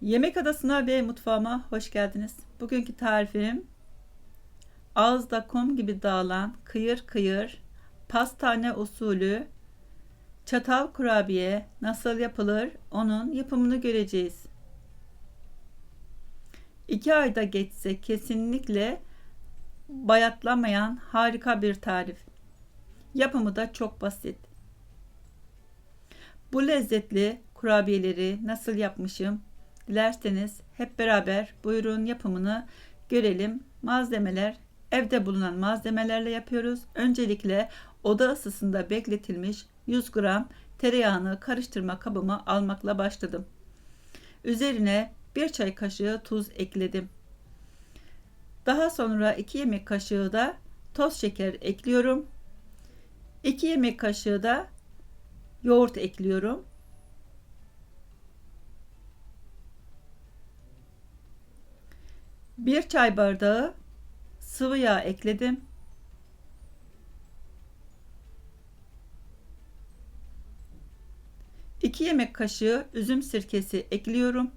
Yemek adasına ve mutfağıma hoş geldiniz. Bugünkü tarifim ağızda kum gibi dağılan kıyır kıyır pastane usulü çatal kurabiye nasıl yapılır onun yapımını göreceğiz. İki ayda geçse kesinlikle bayatlamayan harika bir tarif. Yapımı da çok basit. Bu lezzetli kurabiyeleri nasıl yapmışım Dilerseniz hep beraber buyurun yapımını görelim. Malzemeler evde bulunan malzemelerle yapıyoruz. Öncelikle oda ısısında bekletilmiş 100 gram tereyağını karıştırma kabıma almakla başladım. Üzerine 1 çay kaşığı tuz ekledim. Daha sonra 2 yemek kaşığı da toz şeker ekliyorum. 2 yemek kaşığı da yoğurt ekliyorum. Bir çay bardağı sıvı yağ ekledim. İki yemek kaşığı üzüm sirkesi ekliyorum.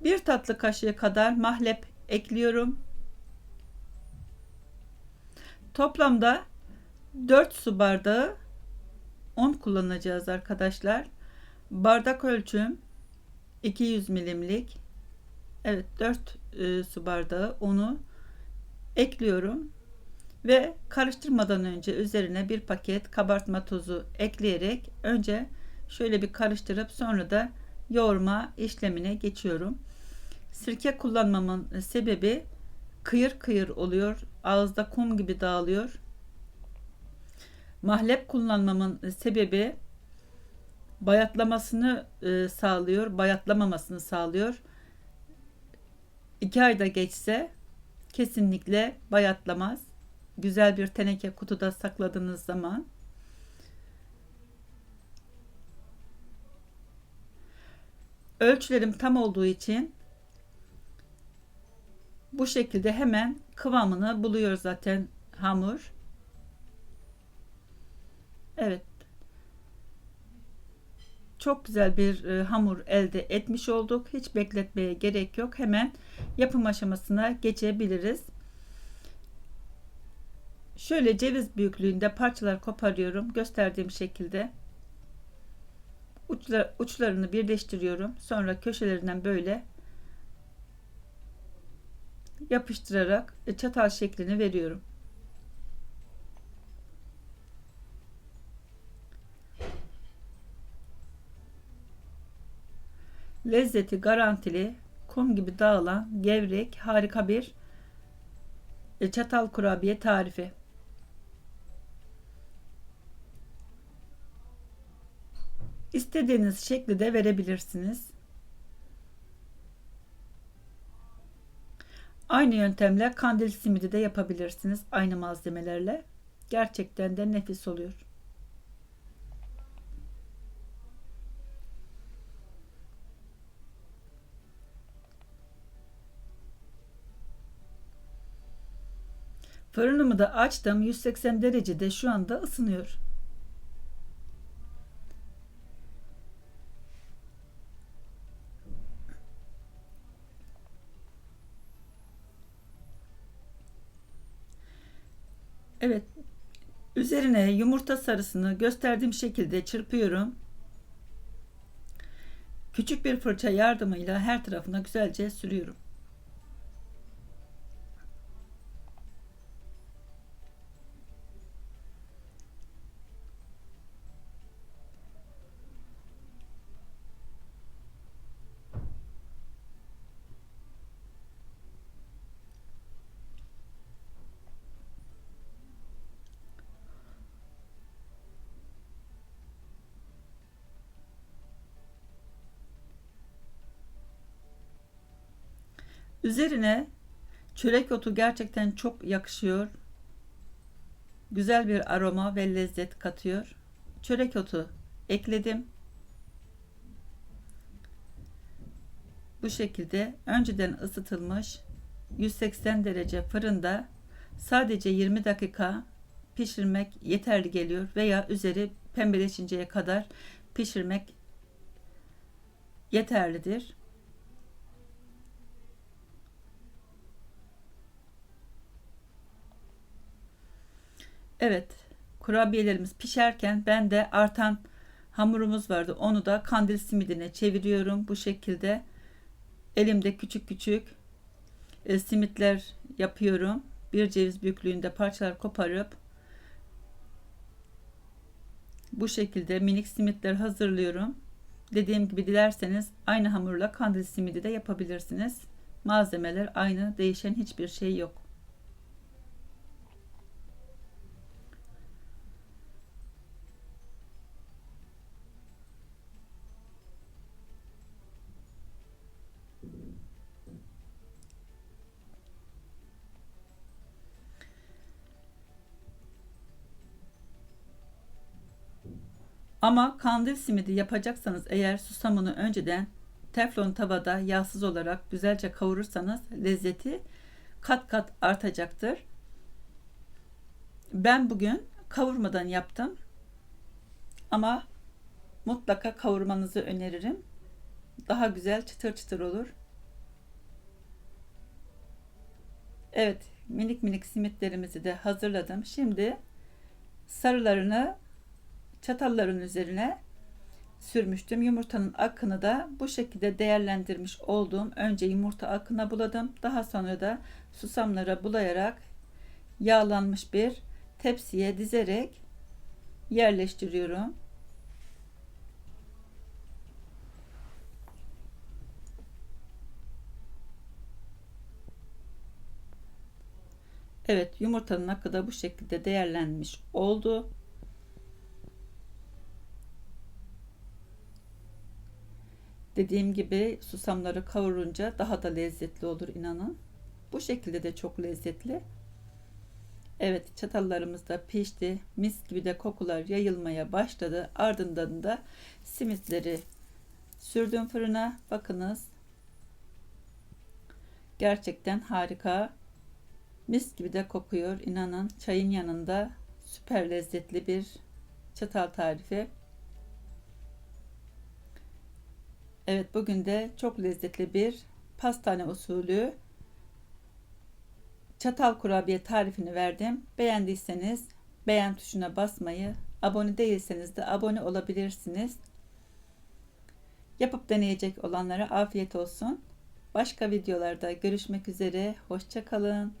Bir tatlı kaşığı kadar mahlep ekliyorum. Toplamda 4 su bardağı un kullanacağız arkadaşlar. Bardak ölçüm 200 milimlik Evet 4 e, su bardağı unu ekliyorum ve karıştırmadan önce üzerine bir paket kabartma tozu ekleyerek önce şöyle bir karıştırıp sonra da yoğurma işlemine geçiyorum. Sirke kullanmamın sebebi kıyır kıyır oluyor. Ağızda kum gibi dağılıyor. Mahlep kullanmamın sebebi bayatlamasını e, sağlıyor, bayatlamamasını sağlıyor. 2 ayda geçse kesinlikle bayatlamaz. Güzel bir teneke kutuda sakladığınız zaman ölçülerim tam olduğu için bu şekilde hemen kıvamını buluyor zaten hamur. Evet çok güzel bir e, hamur elde etmiş olduk. Hiç bekletmeye gerek yok. Hemen yapım aşamasına geçebiliriz. Şöyle ceviz büyüklüğünde parçalar koparıyorum. Gösterdiğim şekilde. Uçlar, uçlarını birleştiriyorum. Sonra köşelerinden böyle yapıştırarak e, çatal şeklini veriyorum. Lezzeti garantili, kum gibi dağılan, gevrek, harika bir e, çatal kurabiye tarifi. İstediğiniz şekli de verebilirsiniz. Aynı yöntemle kandil simidi de yapabilirsiniz aynı malzemelerle. Gerçekten de nefis oluyor. Fırınımı da açtım. 180 derecede şu anda ısınıyor. Evet. Üzerine yumurta sarısını gösterdiğim şekilde çırpıyorum. Küçük bir fırça yardımıyla her tarafına güzelce sürüyorum. Üzerine çörek otu gerçekten çok yakışıyor. Güzel bir aroma ve lezzet katıyor. Çörek otu ekledim. Bu şekilde önceden ısıtılmış 180 derece fırında sadece 20 dakika pişirmek yeterli geliyor veya üzeri pembeleşinceye kadar pişirmek yeterlidir. Evet, kurabiyelerimiz pişerken ben de artan hamurumuz vardı. Onu da kandil simidine çeviriyorum bu şekilde. Elimde küçük küçük e, simitler yapıyorum. Bir ceviz büyüklüğünde parçalar koparıp bu şekilde minik simitler hazırlıyorum. Dediğim gibi dilerseniz aynı hamurla kandil simidi de yapabilirsiniz. Malzemeler aynı, değişen hiçbir şey yok. Ama kandil simidi yapacaksanız eğer susamını önceden teflon tavada yağsız olarak güzelce kavurursanız lezzeti kat kat artacaktır. Ben bugün kavurmadan yaptım. Ama mutlaka kavurmanızı öneririm. Daha güzel çıtır çıtır olur. Evet, minik minik simitlerimizi de hazırladım. Şimdi sarılarını çatalların üzerine sürmüştüm. Yumurtanın akını da bu şekilde değerlendirmiş olduğum önce yumurta akına buladım. Daha sonra da susamlara bulayarak yağlanmış bir tepsiye dizerek yerleştiriyorum. Evet yumurtanın akı da bu şekilde değerlenmiş oldu. Dediğim gibi susamları kavurunca daha da lezzetli olur inanın. Bu şekilde de çok lezzetli. Evet çatallarımız da pişti. Mis gibi de kokular yayılmaya başladı. Ardından da simitleri sürdüm fırına. Bakınız. Gerçekten harika. Mis gibi de kokuyor. İnanın çayın yanında süper lezzetli bir çatal tarifi. Evet bugün de çok lezzetli bir pastane usulü çatal kurabiye tarifini verdim. Beğendiyseniz beğen tuşuna basmayı, abone değilseniz de abone olabilirsiniz. Yapıp deneyecek olanlara afiyet olsun. Başka videolarda görüşmek üzere. Hoşçakalın.